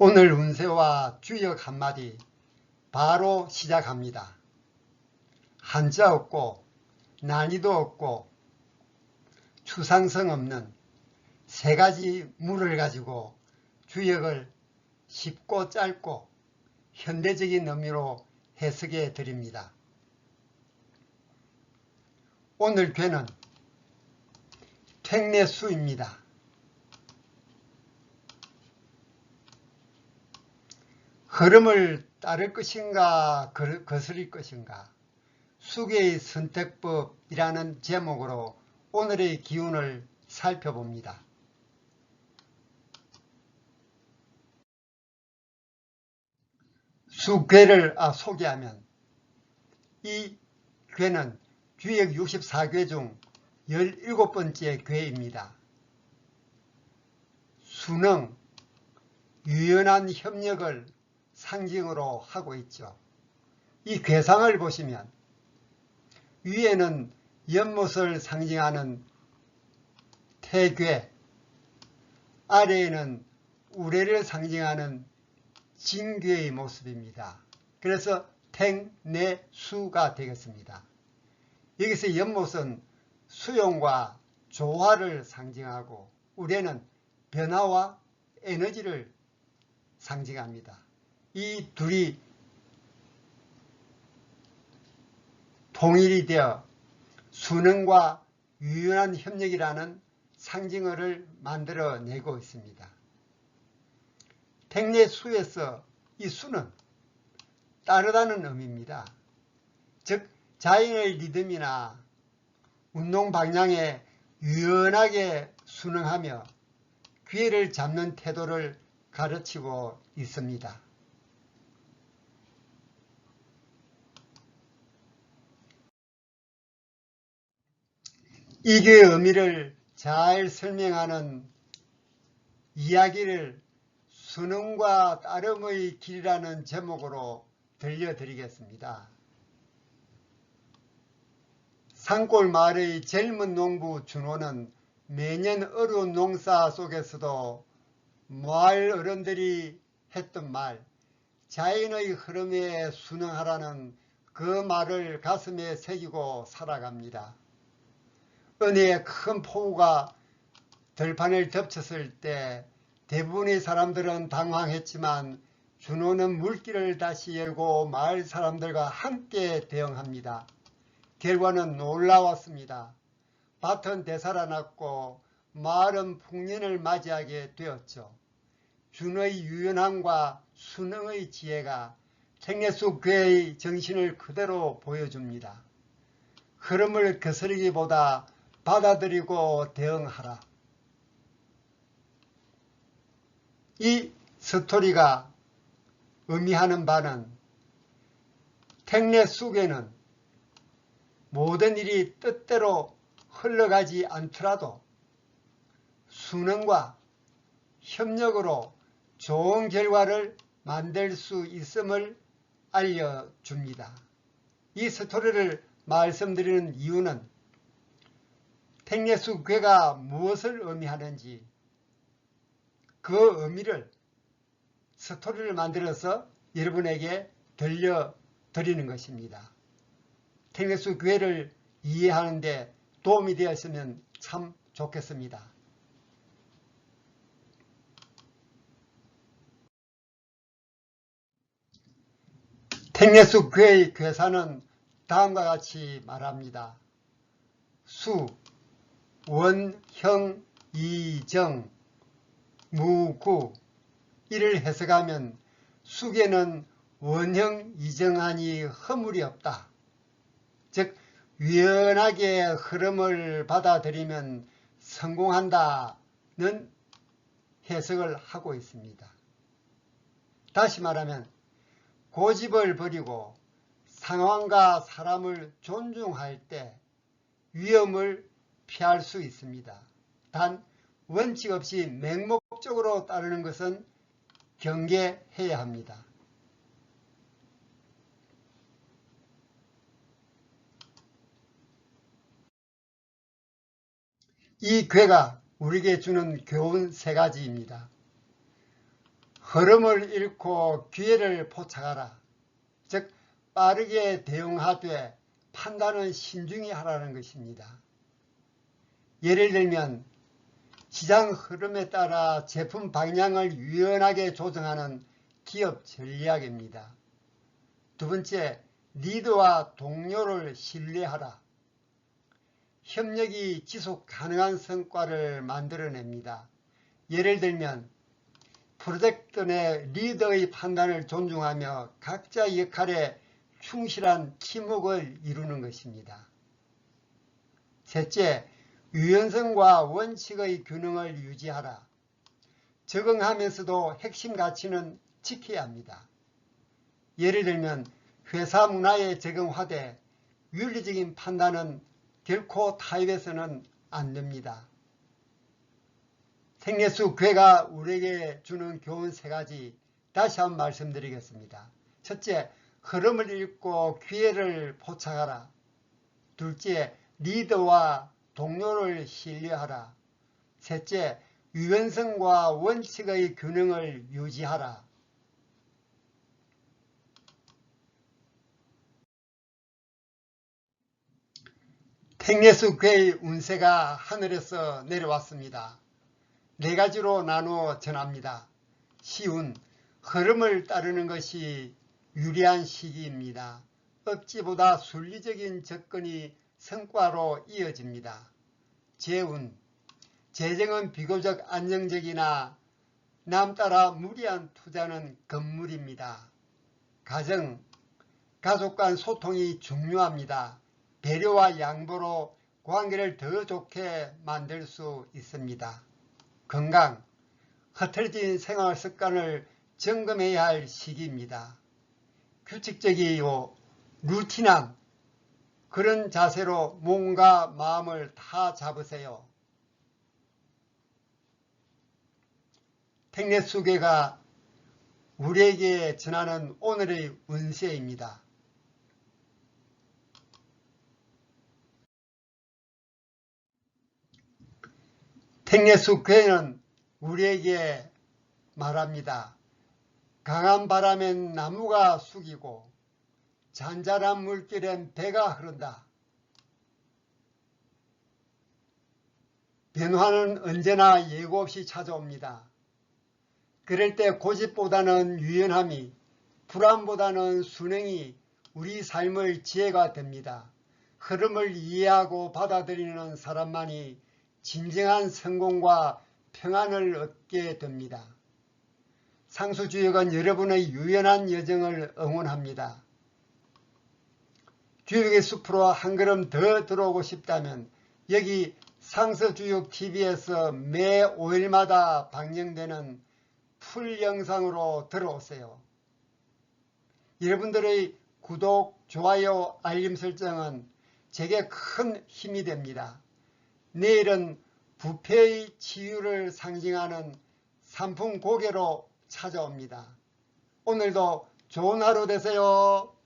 오늘 운세와 주역 한마디 바로 시작합니다. 한자 없고 난이도 없고 추상성 없는 세 가지 물을 가지고 주역을 쉽고 짧고 현대적인 의미로 해석해 드립니다. 오늘 괴는 택내수입니다. 흐름을 따를 것인가 거- 거스릴 것인가 수계의 선택법이라는 제목으로 오늘의 기운을 살펴봅니다. 수괴를 아, 소개하면 이 괴는 주역 64괴 중 17번째 괴입니다. 수능, 유연한 협력을 상징으로 하고 있죠. 이 괴상을 보시면 위에는 연못을 상징하는 태괴, 아래에는 우레를 상징하는 진괴의 모습입니다. 그래서 택내수가 되겠습니다. 여기서 연못은 수용과 조화를 상징하고 우레는 변화와 에너지를 상징합니다. 이 둘이 통일이 되어 수능과 유연한 협력이라는 상징어를 만들어내고 있습니다. 택내수에서 이 수는 따르다는 의미입니다. 즉 자연의 리듬이나 운동 방향에 유연하게 순응하며 기회를 잡는 태도를 가르치고 있습니다. 이게 의미를 잘 설명하는 이야기를 수능과 따름의 길이라는 제목으로 들려드리겠습니다. 산골 마을의 젊은 농부 준호는 매년 어려운 농사 속에서도 마을 어른들이 했던 말, 자연의 흐름에 순응하라는 그 말을 가슴에 새기고 살아갑니다. 은혜의 큰 폭우가 들판을 덮쳤을 때 대부분의 사람들은 당황했지만 준호는 물길을 다시 열고 마을 사람들과 함께 대응합니다. 결과는 놀라웠습니다. 밭은 되살아났고 마을은 풍년을 맞이하게 되었죠. 준의 유연함과 순응의 지혜가 생애수 괴의 정신을 그대로 보여줍니다. 흐름을 거스르기보다 받아들이고 대응하라. 이 스토리가 의미하는 바는 택내 속에는 모든 일이 뜻대로 흘러가지 않더라도 수능과 협력으로 좋은 결과를 만들 수 있음을 알려줍니다. 이 스토리를 말씀드리는 이유는 택내수 괴가 무엇을 의미하는지 그 의미를 스토리를 만들어서 여러분에게 들려드리는 것입니다. 택내수 괴를 이해하는데 도움이 되었으면 참 좋겠습니다. 택내수 괴의 괴사는 다음과 같이 말합니다. 수, 원, 형, 이정, 무구 이를 해석하면 수계는 원형 이정하니 허물이 없다. 즉 유연하게 흐름을 받아들이면 성공한다는 해석을 하고 있습니다. 다시 말하면 고집을 버리고 상황과 사람을 존중할 때 위험을 피할 수 있습니다. 단 원칙 없이 맹목적으로 따르는 것은 경계해야 합니다. 이 괴가 우리에게 주는 교훈 세 가지입니다. 흐름을 잃고 기회를 포착하라. 즉 빠르게 대응하되 판단은 신중히 하라는 것입니다. 예를 들면 시장 흐름에 따라 제품 방향을 유연하게 조정하는 기업 전략입니다. 두 번째, 리더와 동료를 신뢰하라. 협력이 지속 가능한 성과를 만들어냅니다. 예를 들면 프로젝트 내 리더의 판단을 존중하며 각자 역할에 충실한 팀웍을 이루는 것입니다. 셋째, 유연성과 원칙의 균형을 유지하라. 적응하면서도 핵심 가치는 지켜야 합니다. 예를 들면 회사 문화에 적응하되 윤리적인 판단은 결코 타협해서는 안 됩니다. 생례수 괴가 우리에게 주는 교훈 세 가지 다시 한번 말씀드리겠습니다. 첫째, 흐름을 읽고 기회를 포착하라. 둘째, 리더와 동료를 신뢰하라. 셋째, 유연성과 원칙의 균형을 유지하라. 택례수괴의 운세가 하늘에서 내려왔습니다. 네 가지로 나누어 전합니다. 시운, 흐름을 따르는 것이 유리한 시기입니다. 억지보다 순리적인 접근이 성과로 이어집니다. 재운, 재정은 비교적 안정적이나 남 따라 무리한 투자는 건물입니다. 가정, 가족 간 소통이 중요합니다. 배려와 양보로 관계를 더 좋게 만들 수 있습니다. 건강, 흐트러진 생활 습관을 점검해야 할 시기입니다. 규칙적이요, 루틴한 그런 자세로 몸과 마음을 다 잡으세요. 택례수계가 우리에게 전하는 오늘의 운세입니다. 택례수 괴는 우리에게 말합니다. 강한 바람엔 나무가 숙이고 잔잔한 물길엔 배가 흐른다. 변화는 언제나 예고 없이 찾아옵니다. 그럴 때 고집보다는 유연함이 불안보다는 순행이 우리 삶의 지혜가 됩니다. 흐름을 이해하고 받아들이는 사람만이 진정한 성공과 평안을 얻게 됩니다. 상수주역은 여러분의 유연한 여정을 응원합니다. 주역의 숲으로 한 걸음 더 들어오고 싶다면 여기 상서주역TV에서 매 5일마다 방영되는 풀 영상으로 들어오세요. 여러분들의 구독, 좋아요, 알림 설정은 제게 큰 힘이 됩니다. 내일은 부패의 치유를 상징하는 삼풍 고개로 찾아옵니다. 오늘도 좋은 하루 되세요.